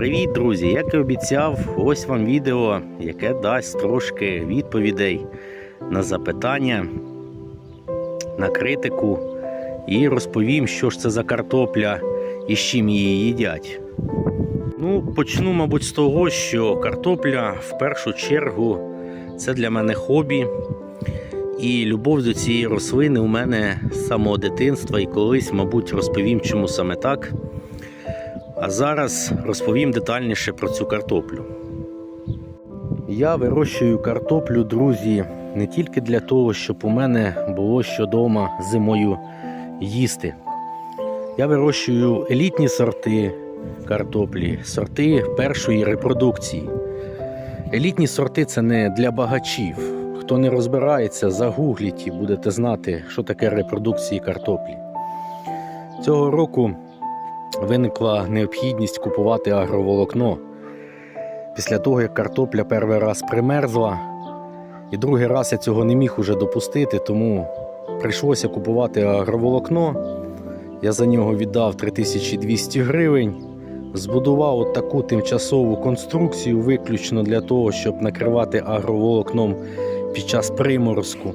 Привіт, друзі! Як і обіцяв, ось вам відео, яке дасть трошки відповідей на запитання, на критику і розповім, що ж це за картопля і з чим її їдять. Ну, почну, мабуть, з того, що картопля в першу чергу це для мене хобі. І любов до цієї рослини у мене з самого дитинства і колись, мабуть, розповім, чому саме так. А зараз розповім детальніше про цю картоплю. Я вирощую картоплю, друзі, не тільки для того, щоб у мене було що дома зимою їсти. Я вирощую елітні сорти картоплі, сорти першої репродукції. Елітні сорти це не для багачів. Хто не розбирається, загугліть і будете знати, що таке репродукції картоплі. Цього року виникла необхідність купувати агроволокно. Після того, як картопля перший раз примерзла, і другий раз я цього не міг уже допустити, тому прийшлося купувати агроволокно. Я за нього віддав 3200 гривень. Збудував от таку тимчасову конструкцію виключно для того, щоб накривати агроволокном під час приморозку.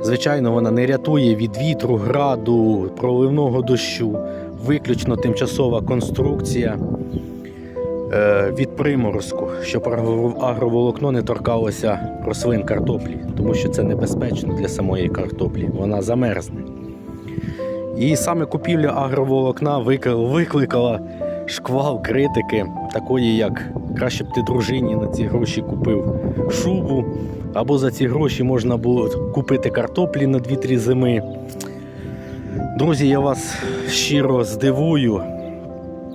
Звичайно, вона не рятує від вітру, граду, проливного дощу. Виключно тимчасова конструкція е, від приморозку, щоб агроволокно не торкалося рослин картоплі, тому що це небезпечно для самої картоплі, вона замерзне. І саме купівля агроволокна викликала шквал критики, такої як краще б ти дружині на ці гроші купив шубу, або за ці гроші можна було купити картоплі на 2-3 зими. Друзі, я вас щиро здивую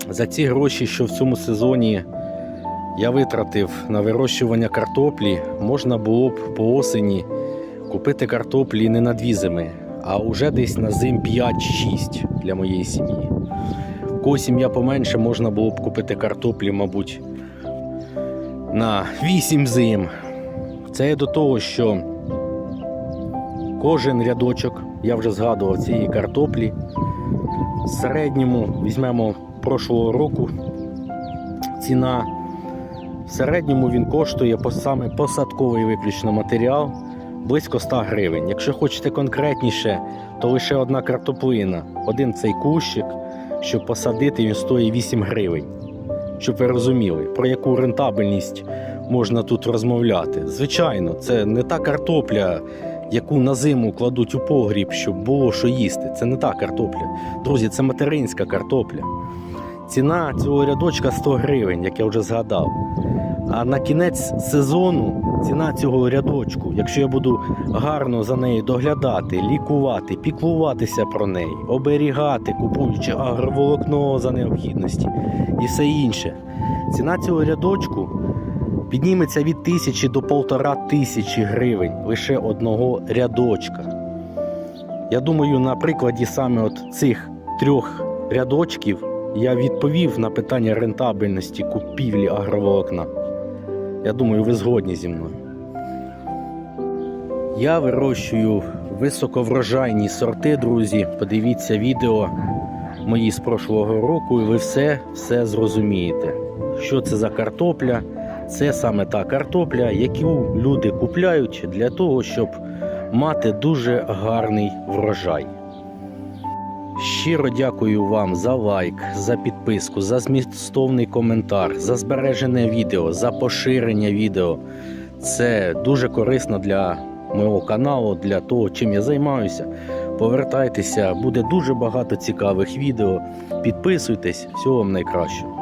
за ці гроші, що в цьому сезоні я витратив на вирощування картоплі, можна було б по осені купити картоплі не на дві зими, а вже десь на зим 5-6 для моєї сім'ї. В кого сім'я поменше можна було б купити картоплі, мабуть, на 8 зим. Це до того, що кожен рядочок, я вже згадував цієї картоплі. В середньому візьмемо прошлого року ціна. В середньому він коштує саме посадковий виключно матеріал близько 100 гривень. Якщо хочете конкретніше, то лише одна картоплина, один цей кущик, щоб посадити, він стоїть 8 гривень. Щоб ви розуміли, про яку рентабельність можна тут розмовляти. Звичайно, це не та картопля, яку на зиму кладуть у погріб, щоб було що їсти. Це не та картопля. Друзі, це материнська картопля. Ціна цього рядочка 100 гривень, як я вже згадав. А на кінець сезону ціна цього рядочку, якщо я буду гарно за нею доглядати, лікувати, піклуватися про неї, оберігати, купуючи агроволокно за необхідності і все інше. Ціна цього рядочку підніметься від тисячі до полтора тисячі гривень лише одного рядочка. Я думаю, на прикладі саме от цих трьох рядочків я відповів на питання рентабельності купівлі агроволокна. Я думаю, ви згодні зі мною. Я вирощую високоврожайні сорти, друзі. Подивіться відео мої з прошлого року, і ви все, все зрозумієте. Що це за картопля? Це саме та картопля, яку люди купляють для того, щоб мати дуже гарний врожай. Щиро дякую вам за лайк, за підписку, за змістовний коментар, за збережене відео, за поширення відео. Це дуже корисно для мого каналу, для того, чим я займаюся. Повертайтеся, буде дуже багато цікавих відео. Підписуйтесь, всього вам найкращого.